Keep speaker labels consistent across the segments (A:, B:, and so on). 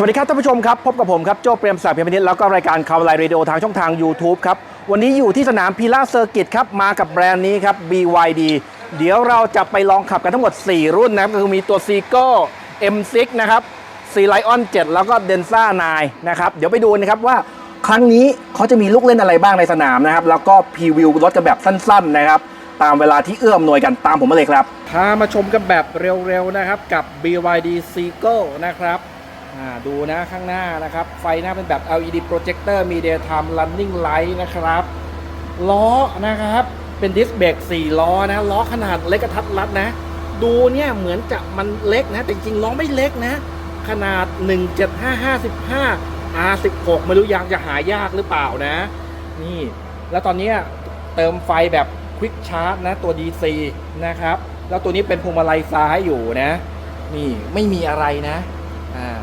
A: สวัสดีครับท่านผู้ชมครับ พบกับผมครับ โจ้เปรมศักดิ์เพียรพนิชแล้วก็รายการข่าวไลน์เรดิโอทางช่องทาง YouTube ครับ วันนี้อยู่ที่สนามพีล่าเซอร์กิตครับ มากับแบรนด์นี้ครับ BYD เดี๋ยวเราจะไปลองขับกันทั้งหมด 4 รุ่นนะครับ ก็คือมีตัว s e a g o M6 นะครับ C Lion 7 แล้วก็ Denza 9 นะครับ เดี๋ยวไปดูนะครับว่าครั้งนี้เขาจะมีลูกเล่นอะไรบ้างในสนามนะครับ แล้วก็พรีวิวรถกันแบบสั้นๆนะครับตามเวลาที่เอื้อมหน่วยกันตามผมมาเลยครับพามาชมกันแบบเร็วๆนะครับกับ BYD Seagull นะครับ ดูนะข้างหน้านะครับ ไฟหน้าเป็นแบบ LED projector มี daytime running light นะครับ ล้อนะครับ เป็นดิสเบรก4ล้อนะ ล้อขนาดเล็กกระทัดรัดนะ ดูเนี่ยเหมือนจะมันเล็กนะ แต่จริงล้อไม่เล็กนะ ขนาด 17555 R16 ไม่รู้ยังจะหายากหรือเปล่านะ นี่ แล้วตอนนี้เติมไฟแบบ Quick Charge นะ ตัว DC นะครับ แล้วตัวนี้เป็นพวงมาลัยซ้ายอยู่นะ นี่ไม่มีอะไรนะ อ่า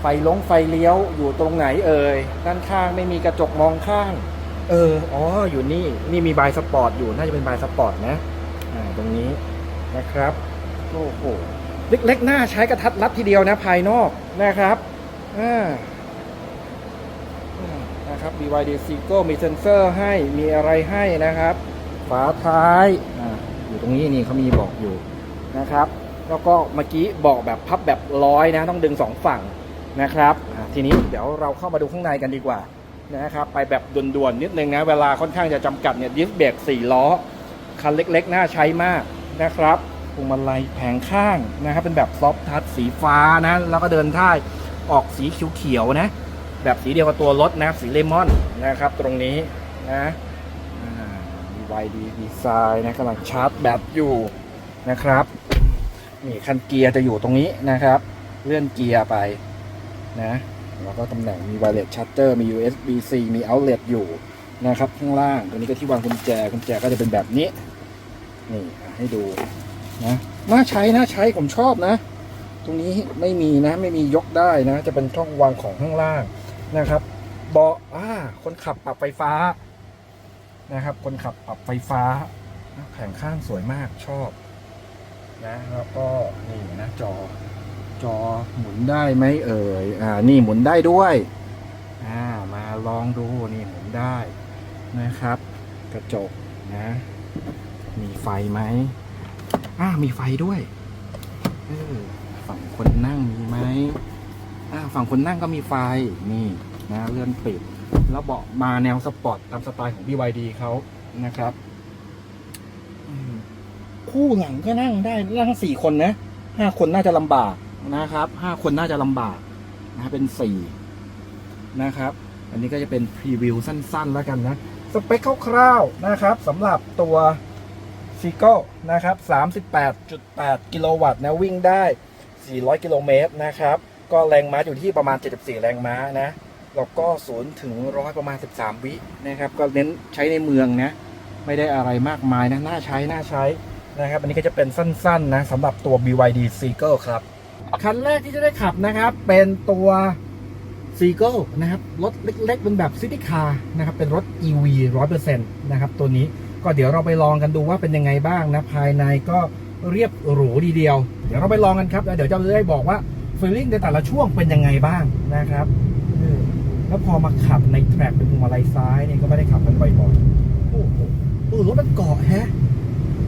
A: ไฟลงไฟเลี้ยวอยู่ตรงไหนเอ่ยด้านข้างไม่มีกระจกมองข้าง เอออ๋ออยู่นี่นี่มีบายสปอร์ตอยู่น่าจะเป็นบายสปอร์ตนะอ่าตรงนี้นะครับโอ้โหเล็กๆหน้าใช้กระทัดรัดทีเดียวนะภายนอกนะครับอ่านะครับ BYD Seago มีเซ็นเซอร์ให้มีอะไรให้นะครับ ฝาท้ายอ่าอยู่ตรงนี้นี่เขามีบอกอยู่นะครับ แล้วก็เมื่อกี้บอกแบบพับแบบร้อยนะ ต้องดึงสองฝั่ง นะครับทีนี้เดี๋ยวเราเข้ามาดูข้างในกันดีกว่านะครับไปแบบด่วนๆนิดนึงนะเวลาค่อนข้างจะจำกัดเนี่ยดิสเบรกสี่ล้อคันเล็กๆ น่าใช้มากนะครับพวงมาลัยแผงข้างนะครับเป็นแบบซอฟทัชสีฟ้านะแล้วก็เดินท่ายออกสีเขียวๆนะแบบสีเดียวกับตัวรถนะสีเลมอนนะครับตรงนี้นะอ่า BYD Design นะกำลังชาร์จแบตอยู่นะครับนี่คันเกียร์จะอยู่ตรงนี้นะครับ เลื่อนเกียร์ไป นะแล้วก็ตำแหน่งมี wireless charger มี USB C มี outlet อยู่นะครับข้างล่างตัวนี้ก็ที่วางกุญแจกุญแจก็จะเป็นแบบนี้ นี่ให้ดูนะน่าใช้น่าใช้ผมชอบนะ ตรงนี้ไม่มีนะไม่มียกได้นะ จะเป็นช่องวางของข้างล่างนะครับเบาะอ่าคนขับปรับไฟฟ้านะครับ คนขับปรับไฟฟ้าแผงข้างสวยมากชอบนะแล้วก็นี่นะจอ จอหมุนได้ไหมเอ่ย อ่า นี่หมุนได้ด้วย อ่า มาลองดู นี่หมุนได้นะครับ กระจกนะ มีไฟไหมอ่า มีไฟด้วยเออฝั่งคนนั่งมีไหมอ่า ฝั่งคนนั่งก็มีไฟ นี่นะเลื่อนปิด แล้วเบาะมาแนวสปอร์ตตามสไตล์ของ BYD เขานะครับ คู่หลังก็นั่งได้นั่งสี่คนนะห้าคนน่าจะลำบาก นะครับห้าคนน่าจะลำบากนะเป็นสี่นะครับ อันนี้ก็จะเป็นพรีวิวสั้นๆแล้วกันนะ สเปคคร่าวๆนะครับสำหรับตัวซีโก้นะครับ38.8 กิโลวัตต์นะ วิ่งได้ 400 กิโลเมตรนะครับ ก็แรงม้าอยู่ที่ประมาณ 74 แรงม้านะแล้วก็0ถึง100ประมาณ 13 วินะครับ ก็เน้นใช้ในเมืองนะ ไม่ได้อะไรมากมายนะ น่าใช้ น่าใช้นะครับ อันนี้ก็จะเป็นสั้นๆนะสำหรับตัว BYD Seagull ครับ คันแรกที่จะได้ขับนะครับ เป็นตัว Seagull นะครับ รถเล็กๆ เป็นแบบซิตี้คาร์นะครับ เป็นรถ EV 100%นะครับ ตัวนี้ก็เดี๋ยวเราไปลองกันดูว่าเป็นยังไงบ้างนะ ภายในก็เรียบหรูดีเดียว เดี๋ยวเราไปลองกันครับแล้วเดี๋ยวจะได้บอกว่าฟีลลิ่งในแต่ละช่วงเป็นยังไงบ้างนะครับแล้วพอมาขับในแทร็กเป็นพวงมาลัยซ้ายเนี่ยก็ไม่ได้ขับกันบ่อยๆโอ้โหรถมันเกาะแฮะ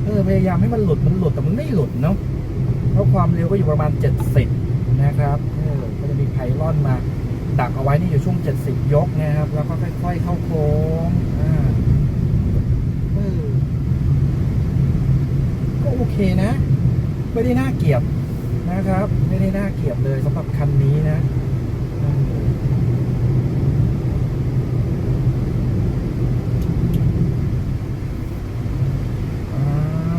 A: เออพยายามให้มันหลุดมันหลุดแต่มันไม่หลุดเนาะ เพราะความเร็วก็อยู่ประมาณ 70 นะครับก็จะมีไพลอนมาดักเอาไว้นี่อยู่ช่วง 70 ยกนะครับ แล้วก็ค่อย ๆ เข้าโค้งอ่าเออก็โอเคนะ ไม่ได้น่าเกลียบนะครับ ไม่ได้น่าเกลียบเลยสำหรับคันนี้นะเอออ่า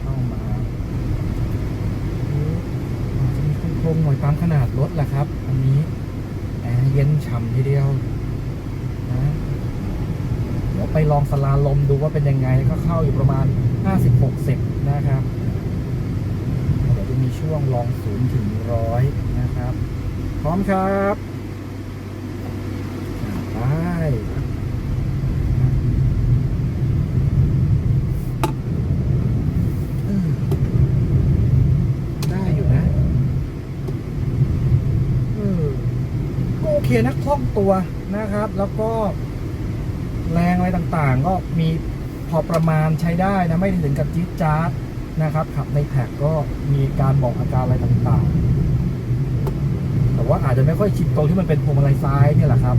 A: เข้ามาอาจจะมีโคร งหน่อยตามขนาดรถแหละครับ อันนี้แอร์เย็นฉ่ำทีเดียวนะเดี๋ยวไปลองสลาลมดูว่าเป็นยังไงก็เข้าอยู่ประมาณ 50-60 นะครับ เดี๋ยวจะมีช่วงลองศูนย์ถึงร้อยนะครับ พร้อมครับไปเออได้อยู่นะเออ เคนะคล่องตัวนะครับ แล้วก็แรงอะไรต่างๆ ก็มีพอประมาณใช้ได้นะไม่ถึงกับจี๊ดจ๊าดนะครับขับในแท็กก็มีการบอกอาการอะไรต่างๆ แต่ว่าอาจจะไม่ค่อยชินตรงที่มันเป็นพวงมาลัยซ้ายนี่แหละครับ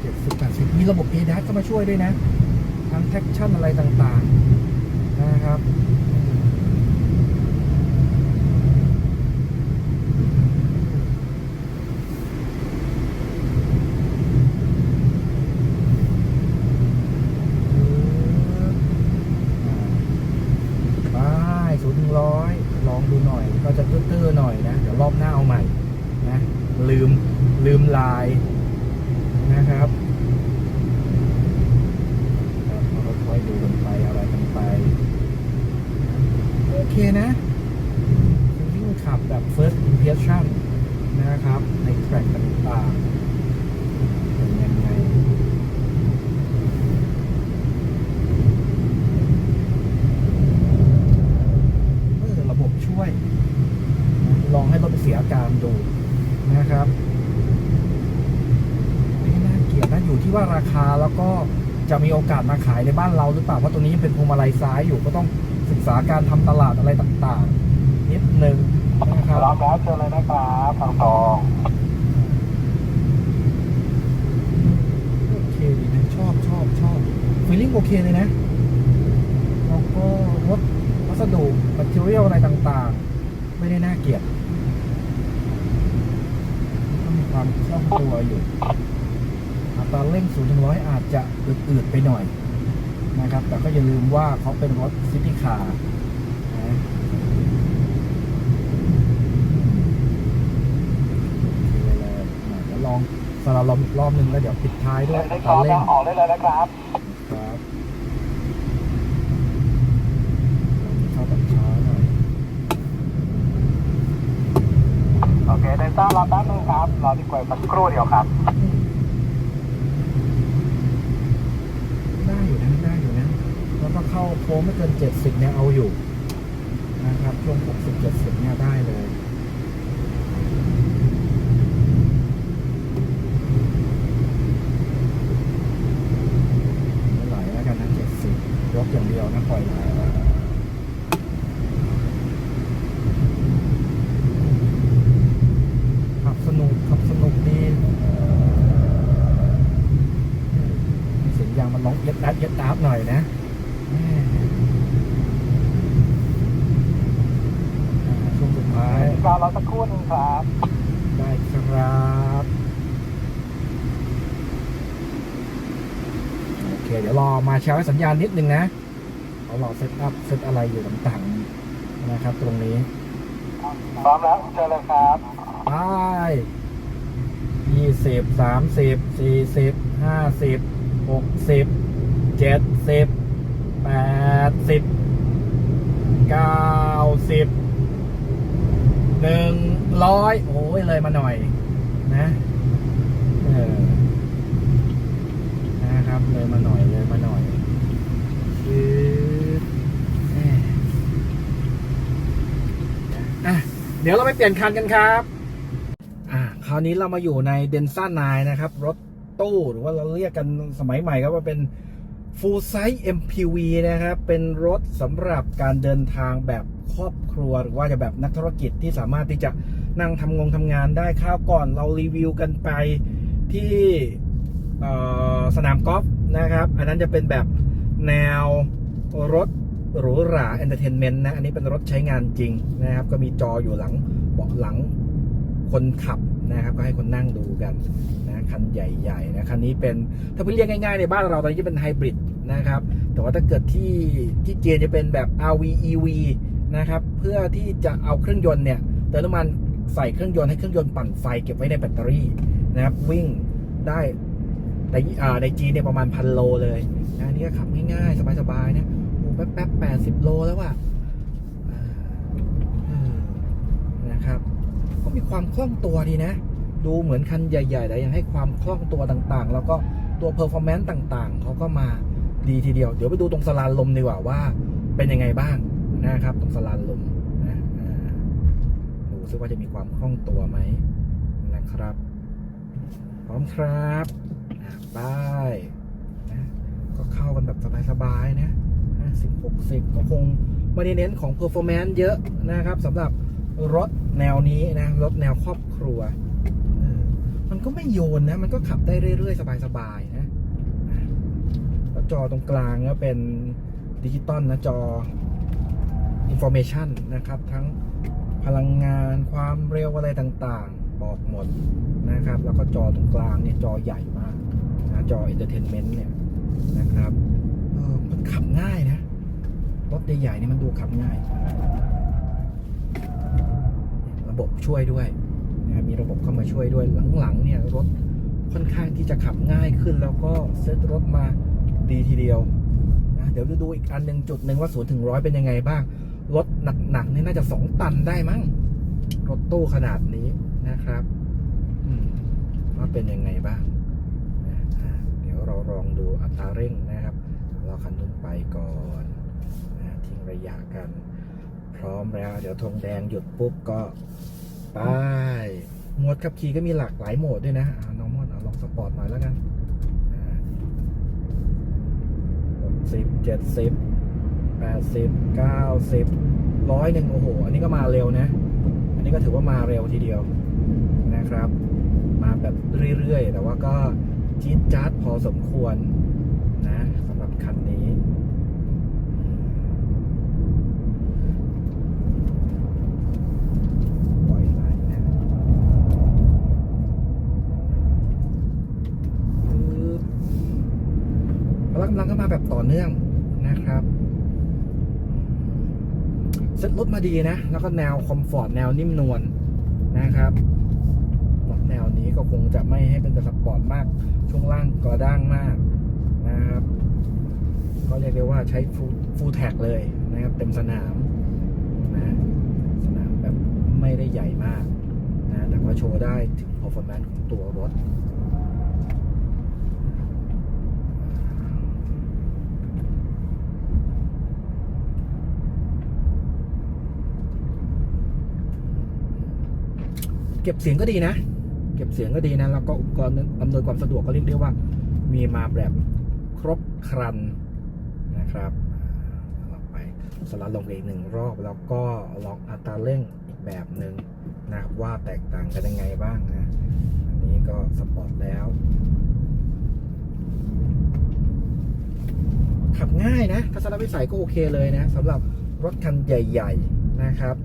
A: เจ็ดสิบแปดสิบมีระบบ a d a s ก็มาช่วยด้วยนะ ทั้งแท็กชั่นอะไรต่างๆ นะครับ ไปศูนย์ถึงร้อยลองดูหน่อย ก็จะตื้อๆหน่อยนะ เดี๋ยวรอบหน้าเอาใหม่ นะลืมลืมลายนะครับครับเราค่อยๆดูกันไปอะไรกันไป โอเคนะวิ่งขับแบบ first impression นะครับ ในแทร็กต่างๆเป็นยังไงเออระบบช่วย ลองให้รถเสียอาการดู นะครับไม่น่าเกลียดนะอยู่ที่ว่าราคาแล้วก็จะมีโอกาสมาขายในบ้านเราหรือเปล่าเพราะตัวนี้ยังเป็นพวงมาลัยซ้ายอยู่ก็ต้องศึกษาการทำตลาดอะไรต่างๆ นิดนึงนะครับ
B: พร้อมแล้วเชิญเลยนะครับทางตรง
A: โอเคดีนะชอบชอบชอบฟีลลิ่งโอเคเลยนะแล้วก็รถวัสดุมัทเรียลอะไรต่างๆ ไม่ได้น่าเกลียดก็มี ความคล่องตัวอยู่อัตราเร่ง0ูนย์ถึงร้อยอาจจะอืดๆไปหน่อยนะครับ แต่ก็อย่าลืมว่าเขาเป็นรถซิตี้คาร์นะโอเคเลยอะเดี๋ยวลองสลับลมอีกรอบหนึ่งแล้วเดี๋ยวปิดท้ายด้วยอัต
B: ร้อ
A: ราเร่ง
B: ออกได้เลยนะครับ
A: เข้าแบบช้าหน่อย
B: โอเคเดนซ่าร อแป๊บนึงครับ รอที่กลวยสักครู่เดียวครับ
A: ได้อยู่นะได้อยู่นะ แล้วก็เข้าโค้งไม่เกินเจ็ดสิบเนี่ยเอาอยู่ นะครับ ช่วงหกสิบเจ็ดสิบเนี่ยได้เลยไม่ไหลแล้วกันนะเจ็ดสิบยกอย่างเดียวนะปล่อยไหลขับสนุกขับสนุกดีมีเสียงยาง มันร้องเย็ดดัดเย็ดดับหน่อยนะแม่อ่าช่วงสุดท้าย
B: เดนซ่ารอสักครู่หนึงครับ
A: ได้ครับโอเค เดี๋ยวรอมาแชร์ให้สัญญาณนิดนึงนะเขารอเซตอัพเซตอะไรอยู่ต่างๆนะครับ ตรงนี้
B: พร้อมแล้วเชิญเลยครับ
A: ไปยี่สิบสามสิบสี่สิบห้าสิบหกสิบ เจ็ดสิบแปดสิบเก้าสิบหนึ่งร้อยโอ้ยเลยมาหน่อย นะเออนะครับเลยมาหน่อยเลยมาหน่อยคือแหม่อะเดี๋ยวเราไปเปลี่ยนคันกันครับ อ่าคราวนี้เรามาอยู่ในเดนซ่านายนะครับ รถตู้หรือว่าเราเรียกกันสมัยใหม่ก็ว่าเป็น full size MPV นะครับ เป็นรถสำหรับการเดินทางแบบครอบครัว หรือว่าจะแบบนักธุรกิจที่สามารถที่จะนั่งทำงงทำงานได้ข้าวก่อนเรารีวิวกันไปที่สนามกอล์ฟนะครับ อันนั้นจะเป็นแบบแนวรถหรูหราเอนเตอร์เทนเมนต์นะ อันนี้เป็นรถใช้งานจริงนะครับ ก็มีจออยู่หลังเบาะหลังคนขับนะครับ ก็ให้คนนั่งดูกันนะคันใหญ่ๆนะคันนี้เป็นถ้าเรียกง่ายๆ ในบ้านเราตอนนี้เป็นไฮบริด นะครับ แต่ว่าถ้าเกิดที่ที่จีนจะเป็นแบบ RV EV นะครับ เพื่อที่จะเอาเครื่องยนต์เนี่ยเติมน้ำมันใส่เครื่องยนต์ให้เครื่องยนต์ปั่นไฟเก็บไว้ในแบตเตอรี่นะครับ วิ่งได้แต่อ่าในจีนเนี่ยประมาณพันโลเลยนะนี่ก็ขับง่ายๆ สบายๆนะโอ้แป๊บๆแปดสิบโลแล้วว่ะนะครับ ก็มีความคล่องตัวดีนะ ดูเหมือนคันใหญ่ๆแต่ยังให้ความคล่องตัวต่างๆ แล้วก็ตัวเพอร์ฟอร์แมนซ์ต่างๆ เขาก็มา ดีทีเดียว เดี๋ยวไปดูตรงสลานลมดีกว่าว่าเป็นยังไงบ้างนะครับ ตรงสลานลมนะอ่าซิว่าจะมีความคล่องตัวไหมนะครับ พร้อมครับอะไป้ายนะก็เข้ากันแบบสบายๆนะ50 60ก็คงไม่ได้เน้นของ performance เยอะนะครับสำหรับรถแนวนี้นะรถแนวครอบครัว มันก็ไม่โยนนะ มันก็ขับได้เรื่อยๆ สบายๆนะ จอตรงกลางก็เป็นดิจิตอลนะจอ information นะครับ ทั้งพลังงานความเร็วอะไรต่างๆ บอกหมดนะครับ แล้วก็จอตรงกลางเนี่ยจอใหญ่มากนะจอ entertainment เนี่ยนะครับเออมันขับง่ายนะ รถใหญ่ๆเนี่ยมันดูขับง่าย ระบบช่วยด้วยนะมีระบบเข้ามาช่วยด้วยหลังๆเนี่ยรถค่อนข้างที่จะขับง่ายขึ้นแล้วก็เซ็ตรถมา ดีทีเดียวนะเดี๋ยวจะดูอีกอันหนึ่งจุดหนึ่งว่าศูนย์ถึงร้อยเป็นยังไงบ้าง รถหนักๆนี่น่าจะสองตันได้มั้ง รถตู้ขนาดนี้นะครับว่าเป็นยังไงบ้าง เดี๋ยวเราลองดูอัตราเร่งนะครับ เราคันนุ่นไปก่อนนะทิ้งระยะกัน พร้อมแล้ว เดี๋ยวธงแดงหยุดปุ๊บก็ไปโหมดขับขี่ก็มีหลากหลายโหมดด้วยนะน้องมอนเอาลองสปอร์ตหน่อยแล้วกันหก สิบเจ็ดสิบแปดสิบเก้าสิบร้อยหนึ่งโอ้โห อันนี้ก็มาเร็วนะ อันนี้ก็ถือว่ามาเร็วทีเดียวนะครับ มาแบบเรื่อยๆ แต่ว่าก็จี๊ดจ๊าดพอสมควรนะสำหรับคันนี้ ปล่อยไหลนะปึ๊บพละกำลังก็มา แบบต่อเนื่องนะครับเซ็ตรถมาดีนะ แล้วก็แนวคอมฟอร์ตแนวนิ่มนวลนะครับรถแนวนี้ก็คงจะไม่ให้เป็นแบบสปอร์ตมาก ช่วงล่างกระด้างมากนะครับ ก็เรียกได้ว่าใช้ฟูลแท็กเลยนะครับ เต็มสนามนะสนามแบบไม่ได้ใหญ่มากนะแต่ว่าโชว์ได้ถึง performance ของตัวรถ เก็บเสียงก็ดีนะ เก็บเสียงก็ดีนะแล้วก็อุปกรณ์อำนวยความสะดวกก็เรียกได้ว่า มีมาแบบครบครันนะครับอ่าเราไปสลัดลงอีกหนึ่งรอบ แล้วก็ล็อกอัตราเร่งอีกแบบหนึ่งนะครับว่าแตกต่างกันยังไงบ้างนะอันนี้ก็สปอร์ตแล้วขับง่ายนะทัศนวิสัยก็โอเคเลยนะสำหรับรถคันใหญ่ ๆ นะครับ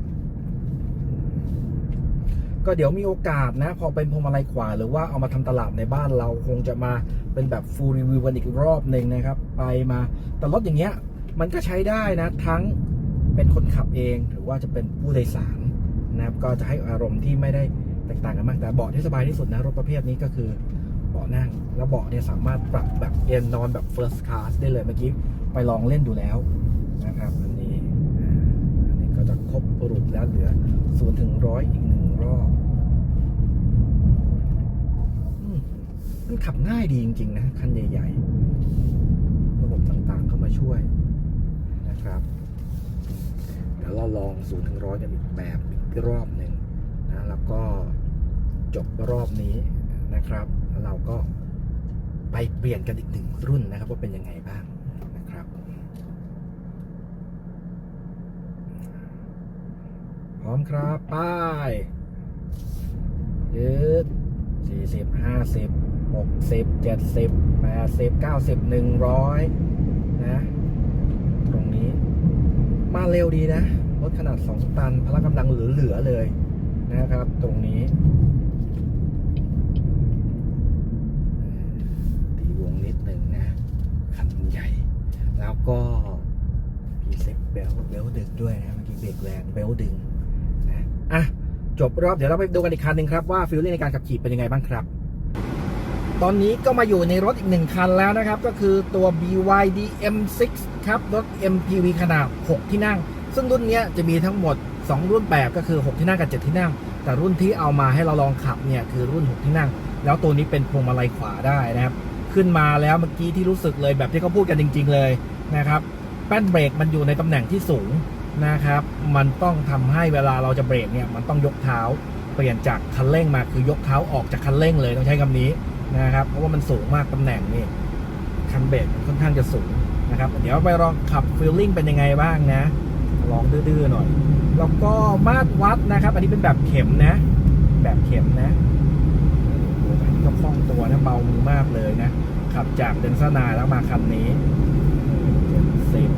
A: ก็เดี๋ยวมีโอกาสนะ พอเป็นพวงมาลัยขวา หรือว่าเอามาทำตลาดในบ้านเราคงจะมาเป็นแบบฟูลรีวิวกันอีกรอบหนึ่งนะครับ ไปมาแต่รถอย่างเงี้ยมันก็ใช้ได้นะ ทั้งเป็นคนขับเองหรือว่าจะเป็นผู้โดยสารนะครับก็จะให้อารมณ์ที่ไม่ได้แตกต่างกันมากแต่เบาะที่สบายที่สุดนะรถประเภทนี้ก็คือเบาะนั่งแล้วเบาะเนี่ยสามารถปรับแบบเอนนอนแบบ first class ได้เลยเมื่อกี้ไปลองเล่นดูแล้วนะครับอันนี้ ก็จะครบรุปแล้วเหลือศูนย์ถึงร้อยอีกหนึ่งรอบมมันขับง่ายดีจริง ๆ นะ คันใหญ่ ๆ ระบบต่างๆเข้ามาช่วยนะครับ เดี๋ยวเราลองศูนย์ถึงร้อยกันอีกแบบอีกรอบหนึ่งนะแล้วก็จบรอบนี้นะครับ แล้วเราก็ไปเปลี่ยนกันอีกหนึ่งรุ่นนะครับ ว่าเป็นยังไงบ้างนะครับ พร้อมครับป้ายยืดสี่สิบห้าสิบหกสิบเจ็ดสิบแปดสิบเก้าสิบหนึ่งร้อยนะ ตรงนี้ มาเร็วดีนะ รถขนาด2ตัน พละกำลังเหลือๆเลยนะครับ ตรงนี้ตีวงนิดหนึ่งนะคันใหญ่ แล้วก็พีเซ็กเบลเบลดึงด้วยนะ เมื่อกี้เบรกแรงเบลดึง อะจบรอบเดี๋ยวเราไปดูกันอีกคันหนึ่งครับว่าฟิลลิ่งในการขับขี่เป็นยังไงบ้างครับตอนนี้ก็มาอยู่ในรถอีกหนึ่งคันแล้วนะครับ ก็คือตัว BYD M6 ครับ รถ MPV ขนาด 6 ที่นั่ง ซึ่งรุ่นนี้จะมีทั้งหมด 2 รุ่นแบบก็คือ 6 ที่นั่งกับ 7 ที่นั่ง แต่รุ่นที่เอามาให้เราลองขับเนี่ยคือรุ่น 6 ที่นั่ง แล้วตัวนี้เป็นพวงมาลัยขวาได้นะครับ ขึ้นมาแล้วเมื่อกี้ที่รู้สึกเลยแบบที่เขาพูดกันจริง ๆ เลยนะครับแป้นเบรกมันอยู่ในตำแหน่งที่สูง นะครับ มันต้องทำให้เวลาเราจะเบรกเนี่ยมันต้องยกเท้าเปลี่ยนจากคันเร่งมาคือยกเท้าออกจากคันเร่งเลยต้องใช้คำนี้นะครับ เพราะว่ามันสูงมากตำแหน่งนี่คันเบรกมันค่อนข้างจะสูงนะครับ เดี๋ยวไปลองขับฟีลลิ่งเป็นยังไงบ้างนะลองดื้อๆหน่อย แล้วก็มาตรวัดนะครับ อันนี้เป็นแบบเข็มนะ แบบเข็มนะโอ้โหอันนี้ก็คล่องตัวนะเบามือมากเลยนะขับจากเดนซ่านาแล้วมาคันนี้เจ็ดสิบ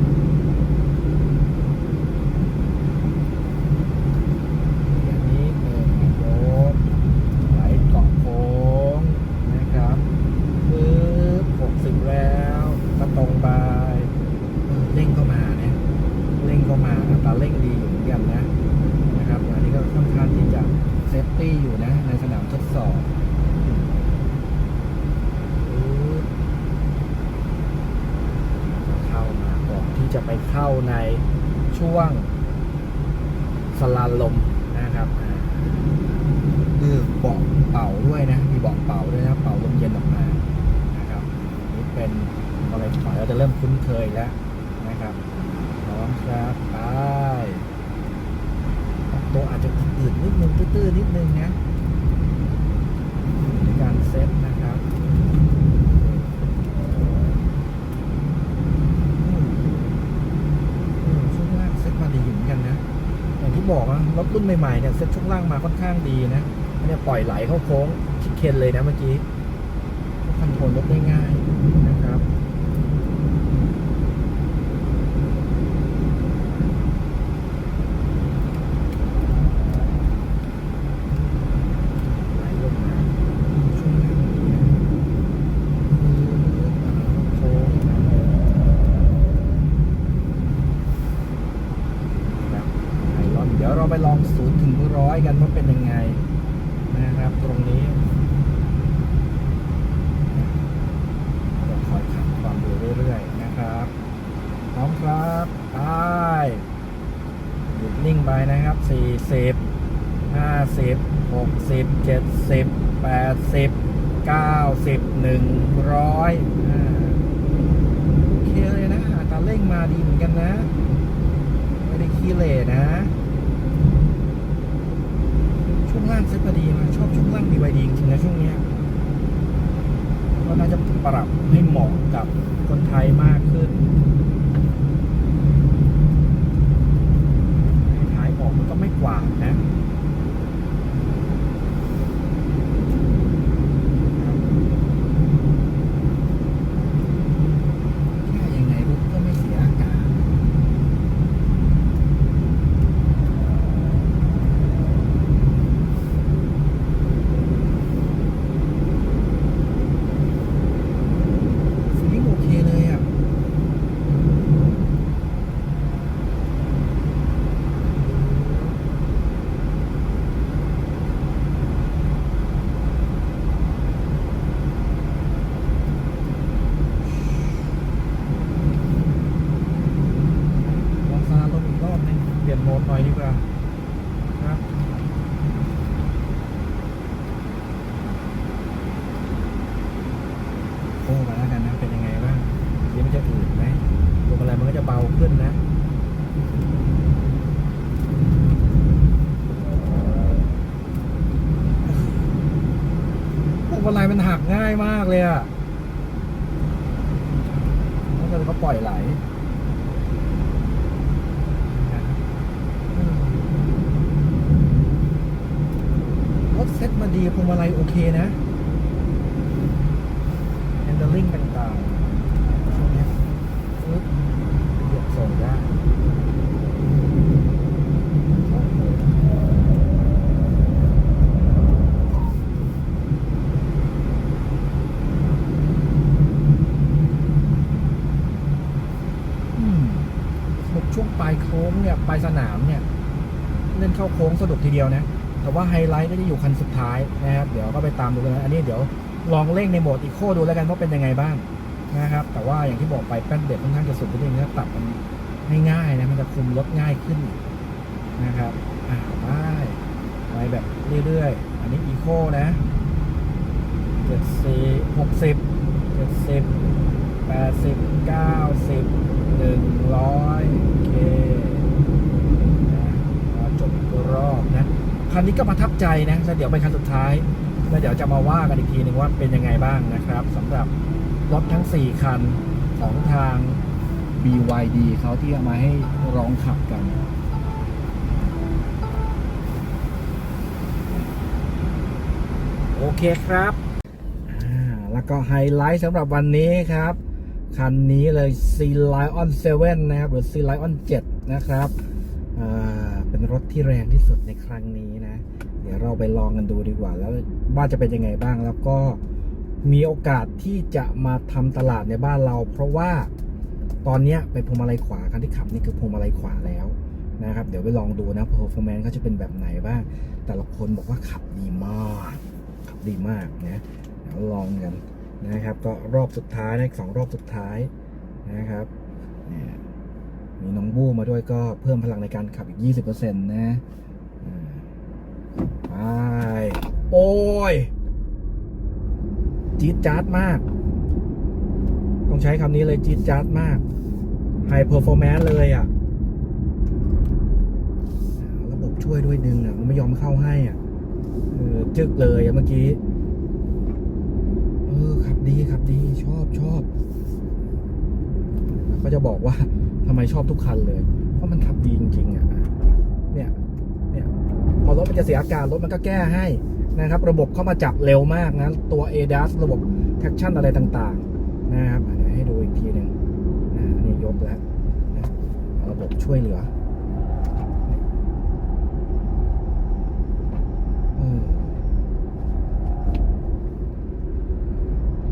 A: อย่างนี้เออโยกไหลเกาะโค้งนะครับปึ๊บหกสิบแล้วก็ตรงไปเออเร่งก็มานะ เร่งก็มาอัตราเร่งดีอยู่เหมือนกันนะนะครับอันนี้ก็ค่อนข้างที่จะเซฟตี้อยู่นะ ในสนามทดสอบปึ๊บเข้ามาก่อนที่จะไป เข้าในช่วงสลานลมนะครับคือเบาะเป่าด้วยนะ มีเบาะเป่าด้วยนะ เป่าลมเย็นออกมานะครับ นี่เป็นอะไรที่เราจะเริ่มคุ้นเคยแล้วนะครับพร้อมครับไปตัวอาจจะอืดๆนิดนึงตื้อๆนิดนึงนะในการเซตนะครับอืมอืมช่วงล่างเซตมาดีอยู่เหมือนกันนะ อย่างที่ บอกนะรถรุ่นใหม่ๆเนี่ยเซ็ตช่วงล่างมาค่อนข้างดีนะอันเนี่ยปล่อยไหลเข้าโค้งชิดเคนเลยนะเมื่อกี้คันโทนลรถได้ง่ายนะครับ ไหลลงมาช่วงล่างนี้นะโค้งนะครับไอรอนเดี๋ยวเราไปลองศูนย์ถึงร้อยกันว่าเป็นยังไงนะครับ ตรงนี้เราคอยขับความเร็วเรื่อยๆนะครับ พร้อมครับไปหยุดนิ่งไปนะครับ 40 ห้าสิบหกสิบเจ็ดสิบแปดสิบเก้าสิบหนึ่งร้อยอ่าโอเคเลยนะอัตราเร่งมาดีเหมือนกันนะ ไม่ได้ขี้เหร่นะ ช่วงล่างเซ็ตมาดีมาชอบช่วงล่างดีไวดีจริงนะช่วงเนี้ยก็น่าจะปรับให้เหมาะกับคนไทยมากขึ้นท้ายออกมันก็ไม่กวาดนะ แค่ยังไงรถก็ไม่เสียอากาศฟีลลิ่งโอเคเลยอะ ลองซาลงอีกรอบหนึงเปลี่ยนโหมดหน่อยดีกว่าครับโอ้มาแล้วกันนะ เป็นยังไงบ้างนี่มันจะอืดไหมลมอะไรมันก็จะเบาขึ้นนะ พวงมาลัยมันหักง่ายมากเลยอะถ้าเกิดเขาปล่อยไหล รถเซ็ตมาดีพวงมาลัยโอเคนะแฮนด์ลิงต่างๆช่วงเนี้ยฟึ๊บเหยียบส่งได้อืมสนุก ช่วงปลายโค้งเนี่ยปลายสนามเนี่ยเล่นเข้าโค้งสะดวกทีเดียวนะ แต่ว่าไฮไลท์ก็จะอยู่คันสุดท้ายนะครับ เดี๋ยวก็ไปตามดูกันนะอันนี้เดี๋ยวลองเร่งในโหมดอีโคดูแล้วกันว่าเป็นยังไงบ้างนะครับ แต่ว่าอย่างที่บอกไปแป้นเด็ดค่อนข้างจะสุดนิดนึงนะปรับมัน ง่ายๆนะมันจะคุมรถง่ายขึ้นนะครับอ่าไปไปแบบเรื่อยๆ อันนี้อีโคนะเจ็ดสี่หกสิบเจ็ดสิบแปดสิบเก้าสิบหนึ่งร้อยโอเคนจบรอบนะ คันนี้ก็ประทับใจนะแล้วเดี๋ยวไปคันสุดท้าย แล้วเดี๋ยวจะมาว่ากันอีกทีหนึ่งว่าเป็นยังไงบ้างนะครับสำหรับรถทั้ง 4 คัน 2 ทาง BYD เขาที่เอามาให้ลองขับกัน โอเคครับอ่าแล้วก็ไฮไลท์สำหรับวันนี้ครับ คันนี้เลย C Lion 7 นะครับ หรือ C Lion 7 นะครับอ่าเป็นรถที่แรงที่สุดในครั้งนี้นะ เดี๋ยวเราไปลองกันดูดีกว่า แล้วว่าจะเป็นยังไงบ้างแล้วก็มีโอกาสที่จะมาทำตลาดในบ้านเรา เพราะว่า ตอนนี้ยเป็นพวงมาลัยขวาคันที่ขับนี่คือพวงมาลัยขวาแล้วนะครับ เดี๋ยวไปลองดูนะ performance เขาจะเป็นแบบไหนบ้าง แต่ละคนบอกว่าขับดีมาก ขับดีมากนะเดี๋ยลองกันนะครับ ก็รอบสุดท้ายนะอีกสองรอบสุดท้ายนะครับเนี่ยมีน้องบู้มาด้วยก็เพิ่มพลังในการขับอีก 20%นะไปโอ้ยจี๊ดจ๊าดมาก ต้องใช้คำนี้เลยจี๊ดจ๊าดมากไฮเพอร์ฟอร์แมนซ์เลยอะ ระบบช่วยด้วยดึงอะ มันไม่ยอมเข้าให้อะเออจึกเลยอะเมื่อกี้เออขับดีขับดีชอบชอบก็จะบอกว่าทำไมชอบทุกคันเลย เพราะมันขับดีจริง ๆอะเนี่ยเนี่ยพอรถมันจะเสียอาการรถมันก็แก้ให้นะครับ ระบบเข้ามาจับเร็วมากนะ ตัว ADAS ระบบ traction อะไรต่าง ๆ นะครับอะเดี๋ยวให้ดูอีกทีหนึ่งนะนี่ยกแล้วนะระ บช่วยเหลือ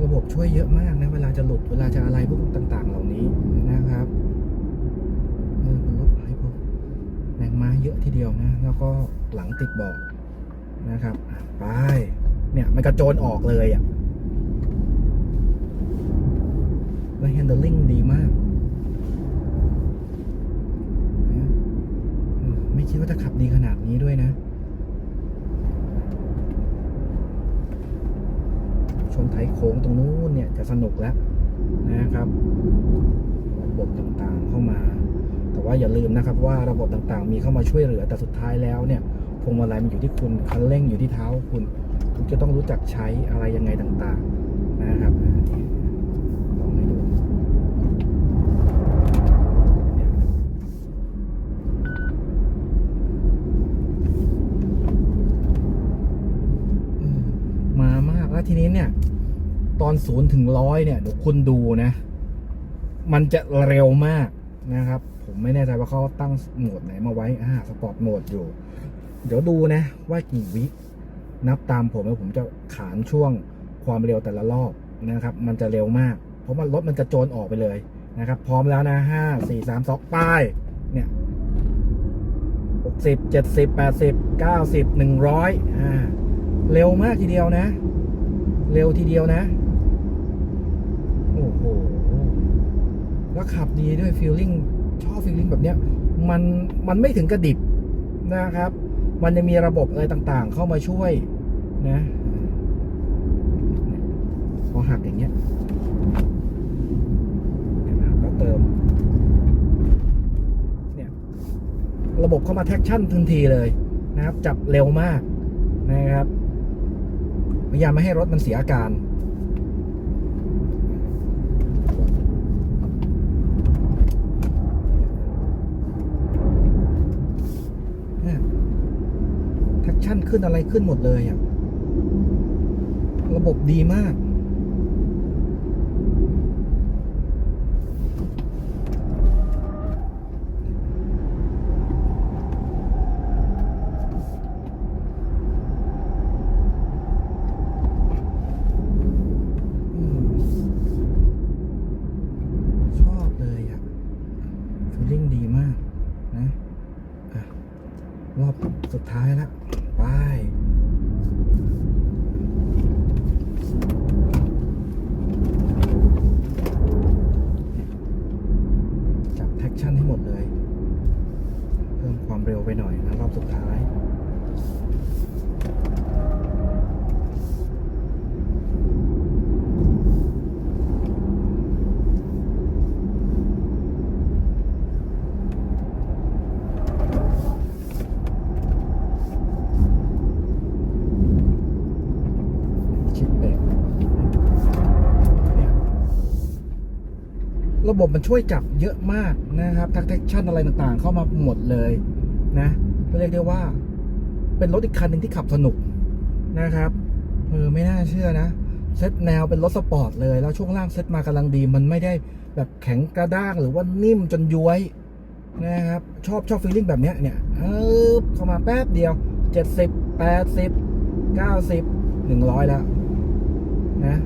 A: ระบบช่วยเยอะมากนะ เวลาจะหลุดเวลาจะอะไรพวกต่างๆ เหล่านี้นะครับเออเป็นรถไฮพวกแรงม้าเยอะทีเดียวนะ แล้วก็หลังติดเบาะนะครับไปเนี่ยมันกระโจนออกเลยอะแล้ว handling ดีมากนะเออ ไม่คิดว่าจะขับดีขนาดนี้ด้วยนะ ชนไถโค้งตรงนู้นเนี่ยจะสนุกแล้วนะครับ ระบบต่างๆเข้ามา แต่ว่าอย่าลืมนะครับว่าระบบต่างๆ มีเข้ามาช่วยเหลือแต่สุดท้ายแล้วเนี่ยพวงมาลัยมันอยู่ที่คุณคันเร่งอยู่ที่เท้าคุณ คุณจะต้องรู้จักใช้อะไรยังไงต่าง ๆ นะครับอ่านี่ลองให้ดูเนี่ยเออมามากแล้ว ทีนี้เนี่ย ตอนศูนย์ถึงร้อยเนี่ยเดี๋ยวคุณดูนะ มันจะเร็วมากนะครับ ผมไม่แน่ใจว่าเขาตั้งโหมดไหนมาไว้อ่าสปอร์ตโหมดอยู่ เดี๋ยวดูนะ ว่ากี่วินับตามผมแล้วผมจะขานช่วงความเร็วแต่ละรอบนะครับ มันจะเร็วมาก เพราะมันรถมันจะโจรออกไปเลยนะครับ พร้อมแล้วนะห้าสี่สามสองป้ายเนี่ยหกสิบเจ็ดสิบแปดสิบเก้าสิบหนึ่งร้อยอ่าเร็วมากทีเดียวนะ เร็วทีเดียวนะ โอ้โห แล้วขับดีด้วยฟีลลิ่งชอบฟีลลิ่งแบบเนี้ย มันมันไม่ถึงกระดิบนะครับ มันจะมีระบบอะไรต่างๆ เข้ามาช่วยนะพอหักอย่างเงี้ยเห็นไหมก็เติม เนี่ย ระบบเข้ามาแท็กชั่นทันทีเลยนะครับ จับเร็วมากนะครับ พยายามไม่ให้รถมันเสียอาการแท็กชั่นขึ้นอะไรขึ้นหมดเลยอะระบบดีมาก อืมชอบเลยอะฟีลลิ่งดีมากนะอะรอบสุดท้ายแล้วไป จับแท็กชั่นให้หมดเลย เพิ่มความเร็วไปหน่อยนะรอบสุดท้าย ระบบมันช่วยจับเยอะมากนะครับทักเทคชั่นอะไรต่างๆ เข้ามาหมดเลยนะเรียกได้ว่า เป็นรถอีกคันหนึ่งที่ขับสนุกนะครับเออไม่น่าเชื่อนะเซตแนวเป็นรถสปอร์ตเลย แล้วช่วงล่างเซตมากำลังดี มันไม่ได้แบบแข็งกระด้างหรือว่านิ่มจนย้วยนะครับ ชอบชอบฟีลลิ่งแบบเนี้ยเนี่ยเออเข้ามาแป๊บเดียว 70 80 90 100 แล้วนะ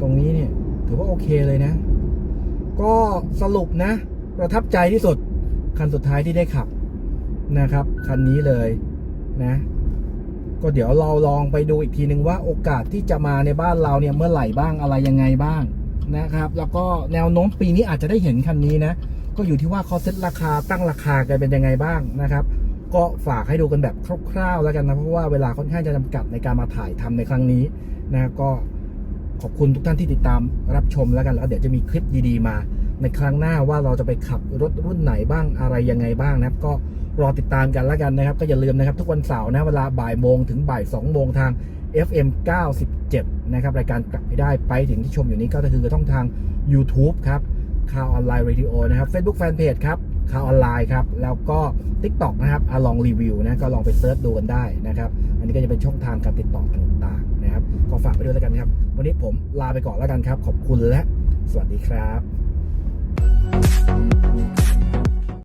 A: ตรงนี้เนี่ย ถือว่าโอเคเลยนะ ก็สรุปนะ ประทับใจที่สุด คันสุดท้ายที่ได้ขับนะครับ คันนี้เลยนะ ก็เดี๋ยวเราลองไปดูอีกทีนึงว่าโอกาสที่จะมาในบ้านเราเนี่ยเมื่อไหร่บ้างอะไรยังไงบ้างนะครับ แล้วก็แนวโน้มปีนี้อาจจะได้เห็นคันนี้นะ ก็อยู่ที่ว่าเขาเซ็ตราคาตั้งราคากันเป็นยังไงบ้างนะครับ ก็ฝากให้ดูกันแบบคร่าวๆแล้วกันนะเพราะว่าเวลาค่อนข้างจะจำกัดในการมาถ่ายทำในครั้งนี้นะก็ ขอบคุณทุกท่านที่ติดตามรับชมแล้วกัน แล้วเดี๋ยวจะมีคลิปดีๆมา ในครั้งหน้าว่าเราจะไปขับรถรุ่นไหนบ้างอะไรยังไงบ้างนะครับ ก็รอติดตามกันแล้วกันนะครับ ก็อย่าลืมนะครับ ทุกวันเสาร์นะเวลาบ่ายโมงถึงบ่าย2โมงทาง FM 97 นะครับ รายการกลับไม่ได้ไปถึงที่ชมอยู่นี้ก็คือต้องทาง YouTube ครับข่าวออนไลน์เรดิโอนะครับ Facebook Fanpage ครับข่าวออนไลน์ครับ แล้วก็ TikTok นะครับอลองรีวิวนะก็ลองไปเซิร์ชดูกันได้นะครับ อันนี้ก็จะเป็นช่องทางการติดต่อต่างๆ ก็ฝากไปด้วยแล้วกันครับ วันนี้ผมลาไปก่อนแล้วกันครับ ขอบคุณและสวัสดีครับ